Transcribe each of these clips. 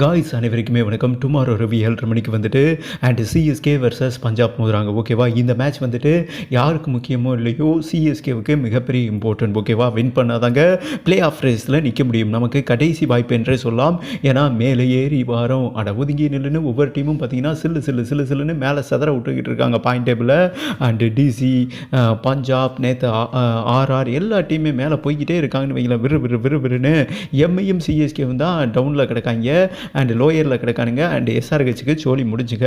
Guys அனைவருக்குமே வணக்கம். Tomorrow Ravi ஏழரை மணிக்கு வந்துட்டு அண்ட் சிஎஸ்கே வர்சஸ் பஞ்சாப் மோதுறாங்க. ஓகேவா இந்த மேட்ச் வந்துட்டு யாருக்கு முக்கியமோ இல்லையோ சிஎஸ்கேவுக்கு மிகப்பெரிய இம்பார்ட்டன்ட் ஓகேவா வின் பண்ணாதாங்க ப்ளே ஆஃப் ரேஸில் நிற்க முடியும். நமக்கு கடைசி வாய்ப்பு என்றே சொல்லலாம். ஏன்னா மேலே ஏறி வாரம். அட ஒதுங்கி நில்லுன்னு ஒவ்வொரு டீமும் பார்த்தீங்கன்னா சில்லு சில்லு சில்லு சில்லுன்னு மேலே சதற விட்டுக்கிட்டு இருக்காங்க பாயிண்ட் டேபிளில் அண்டு டிசி பஞ்சாப் நேத்து ஆர்ஆர் எல்லா டீமுமே மேலே போய்கிட்டே இருக்காங்கன்னு வைங்களேன். விறு விறு விறு விறுன்னு எம்ஐயும் சிஎஸ்கேவும் தான் டவுனில் கிடக்காங்க. அண்ட் லோயரில் கிடக்கானுங்க. அண்ட் எஸ்ஆர்ஹெச்சுக்கு சோழி முடிஞ்சுக்க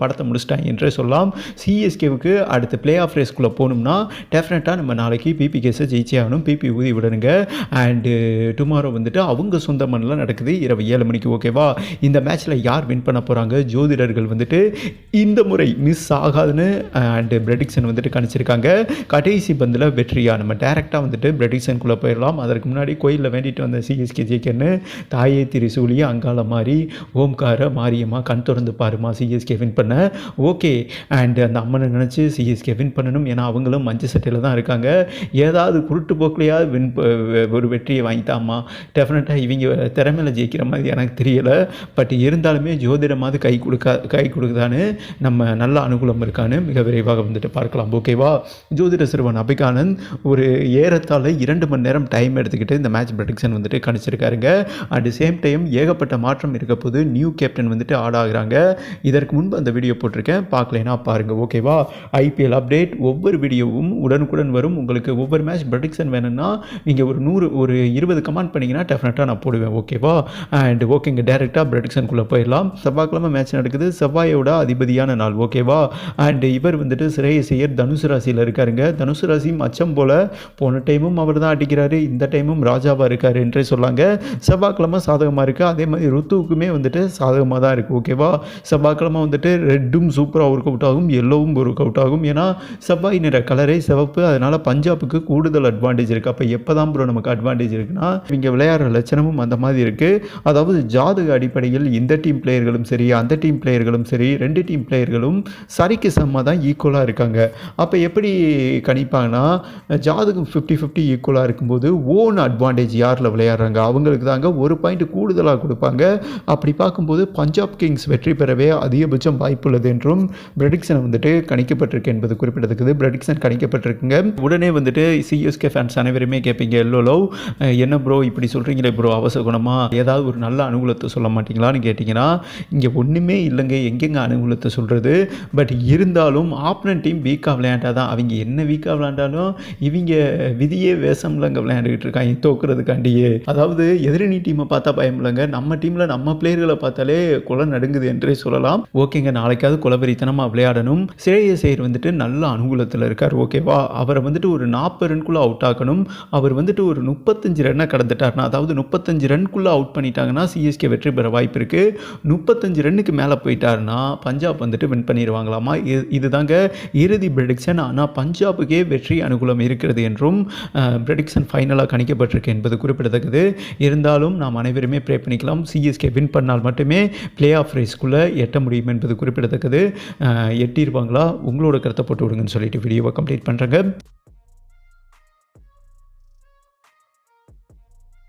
படத்தை முடிச்சிட்டாங்க என்றே சொல்லலாம். சிஎஸ்கேவுக்கு அடுத்த ப்ளே ஆஃப் ரேஸ்க்குள்ளே போகணும்னா டெஃபினட்டாக நம்ம நாளைக்கு பிபி கேஸை ஜெயிச்சே ஆகணும். பிபி ஊதி விடணுங்க. அண்டு டுமாரோ வந்துட்டு அவங்க சொந்த மண்ணில் நடக்குது. இரவு ஏழு மணிக்கு ஓகேவா இந்த மேட்ச்சில் யார் வின் பண்ண போகிறாங்க ஜோதிடர்கள் வந்துட்டு இந்த முறை மிஸ் ஆகாதுன்னு அண்டு பிரெடிக்ஷன் வந்துட்டு கணிச்சிருக்காங்க. கடைசி பந்தில் வெற்றியா? நம்ம டேரெக்டாக வந்துட்டு பிரெடிக்சனுக்குள்ளே போயிடலாம். அதற்கு முன்னாடி கோயிலில் வேண்டிட்டு வந்த சிஎஸ்கே ஜெயிக்கன்னு தாயே திரிசூலி அங்காள மாதிரி ஓம்கார மாரியம்மா கண் திறந்து பாருமா சிஎஸ்கே வின் பண்ண. ஓகே அண்ட் அந்த அம்மனை நினச்சி சிஎஸ்கே வின் பண்ணணும். ஏன்னா அவங்களும் மஞ்சள் சட்டையில் தான் இருக்காங்க. ஏதாவது குருட்டு போக்குலையாவது வின் ஒரு வெற்றியை வாங்கிட்டாமா டெஃபினட்டாக இவங்க திறமையில் ஜெயிக்கிற மாதிரி எனக்கு தெரியலை. பட் இருந்தாலுமே ஜோதிடமாவது கை கொடுக்க கை கொடுக்குதான்னு நம்ம நல்ல அனுகூலம் இருக்கான்னு மிக விரைவாக வந்துட்டு பார்க்கலாம். ஓகேவா ஜோதிட சிறுவன் அபிகானந்த் ஒரு ஏறத்தாழ இரண்டு மணி நேரம் டைம் எடுத்துக்கிட்டு இந்த மேட்ச் ப்ரடிக்ஷன் வந்துட்டு கணிச்சிருக்காருங்க. அட் சேம் டைம் ஏகப்பட்ட மாற்றம் இருக்க போது நியூ கேப்டன் வந்துட்டு ஆட் ஆகுறாங்க. இதற்கு முன்பு அந்த வீடியோ போட்டிருக்கேன். பார்க்கலைன்னா பாருங்கள் ஓகேவா ஐபிஎல் அப்டேட் ஒவ்வொரு வீடியோவும் உடனுக்குடன் வரும். உங்களுக்கு ஒவ்வொரு மேட்ச் ப்ரடிக்ஷன் வேணும்னா நீங்கள் ஒரு நூறு ஒரு இருபது கமெண்ட் பண்ணிங்கன்னா டெஃபினட்டாக நான் போடுவேன் ஓகேவா அண்ட் ஓகேங்க டேரெக்டாக ப்ரடிக்ஷனுக்குள்ளே போயிடலாம். செவ்வாய்க்கிழமை மேட்ச் நடக்குது. செவ்வாயோட அதிபதியான நாள் ஓகேவா அண்ட் இவர் வந்துட்டு சிறையசையர் தனுசு ராசியில் இருக்காருங்க. தனுசு ராசியும் அச்சம் போல் போன டைமும் அவர் தான் அடிக்கிறாரு. இந்த டைமும் ராஜாவாக இருக்கார் என்றே சொல்லாங்க. செவ்வாய்க்கிழமை சாதகமாக இருக்குது அதே மாதிரி ருத்துவுக்குமே வந்துட்டு சாதகமாக தான் இருக்குது ஓகேவா? செவ்வாய்க்கிழமை வந்துட்டு ரெட்டும் சூப்பராக ஒர்க் அவுட் ஆகும் எல்லோவும் ஒர்க் அவுட் ஆகும். ஏன்னா செவ்வாய் நிற கலரே சிவப்பு அதனால் பஞ்சாபுக்கு கூடுதல் அட்வான்டேஜ் இருக்குது அப்போ எப்போ தான் ப்ரோ நமக்கு அட்வான்டேஜ் இருக்குன்னா இங்கே விளையாடுற லட்சணமும் அந்த மாதிரி இருக்குது அதாவது ஜாதக அடிப்படையில் இந்த டீம் பிளேயர்களும் சரி அந்த டீம் பிளேயர்களும் சரி ரெண்டு டீம் பிளேயர்களும் சரிக்கு சமமாக தான் ஈக்குவலாக இருக்காங்க. அப்போ எப்படி கணிப்பாங்கன்னா ஜாதகம் ஃபிஃப்டி ஃபிஃப்டி ஈக்குவலாக இருக்கும்போது ஓன் அட்வான்டேஜ் யாரில் விளையாடுறாங்க? அவங்களுக்கு தாங்க ஒரு பாயிண்ட் கூடுதலாக கொடுப்பாங்க. அப்படி பார்க்கும்போது பஞ்சாப் கிங்ஸ் வெற்றி பெறவே அதிகபட்சம் வாய்ப்புள்ளது என்றும் ப்ரெடிக்ஷன் வந்துட்டு கணிக்கப்பட்டிருக்கு என்பது குறிப்பிடத்தக்கது. ப்ரெடிக்ஷன் கணிக்கப்பட்டிருக்குங்க. உடனே வந்துட்டு சிஎஸ்கே ஃபேன்ஸ் அனைவருமே கேட்பீங்க எல்லோ லவ் என்ன ப்ரோ இப்படி சொல்கிறீங்களே ப்ரோ அவசகுணமாக ஏதாவது ஒரு நல்ல அனுகூலத்தை சொல்ல மாட்டீங்களான்னு கேட்டிங்கன்னா இங்கே ஒன்றுமே இல்லைங்க. எங்கெங்க அனுகூலத்தை சொல்கிறது பட் இருந்தாலும் ஆப்னன் டீம் வீக்காக விளையாண்டா தான். அவங்க என்ன வீக்காக விளையாண்டாலும் இவங்க விதியே வேஷம்லங்க விளையாண்டுக்கிட்டு இருக்காங்க. தோக்குறதுக்காண்டியே. அதாவது எதிரணி டீமை பார்த்தா பயம் இல்லைங்க நம்ம நம்ம டீமில் நம்ம பிளேயர்களை பார்த்தாலே குலை நடுங்குது என்றே சொல்லலாம். ஓகேங்க நாளைக்காவது குலபெரித்தனமாக விளையாடணும். சிறைய செயர் வந்துட்டு நல்ல அனுகூலத்தில் இருக்கார் ஓகேவா? அவரை வந்துட்டு ஒரு நாற்பது ரன்குள்ளே அவுட் ஆக்கணும். அவர் வந்துட்டு ஒரு முப்பத்தஞ்சு ரன்னை கடந்துட்டார்னா அதாவது முப்பத்தஞ்சு ரன்குள்ளே அவுட் பண்ணிட்டாங்கன்னா சிஎஸ்கே வெற்றி பெற வாய்ப்பு இருக்குது முப்பத்தஞ்சு ரன்னுக்கு மேலே போயிட்டாருன்னா பஞ்சாப் வந்துட்டு வின் பண்ணிடுவாங்களாமா இது இதுதாங்க இறுதி ப்ரெடிக்ஷன் ஆனால் பஞ்சாபுக்கே வெற்றி அனுகூலம் இருக்கிறது என்றும் ப்ரெடிக்ஷன் ஃபைனலாக கணிக்கப்பட்டிருக்கு என்பது குறிப்பிடத்தக்கது. இருந்தாலும் நாம் அனைவருமே ப்ரே பண்ணிக்கலாம். சிஎஸ்கே வின் பண்ணால் மட்டுமே பிளே ஆஃப் ரேஸ்க்குள்ளே எட்ட முடியும் என்பது குறிப்பிடத்தக்கது. எட்டியிருப்பாங்களா உங்களோட கருத்தை போட்டு விடுங்கன்னு சொல்லிட்டு வீடியோவை கம்ப்ளீட் பண்ணுறேங்க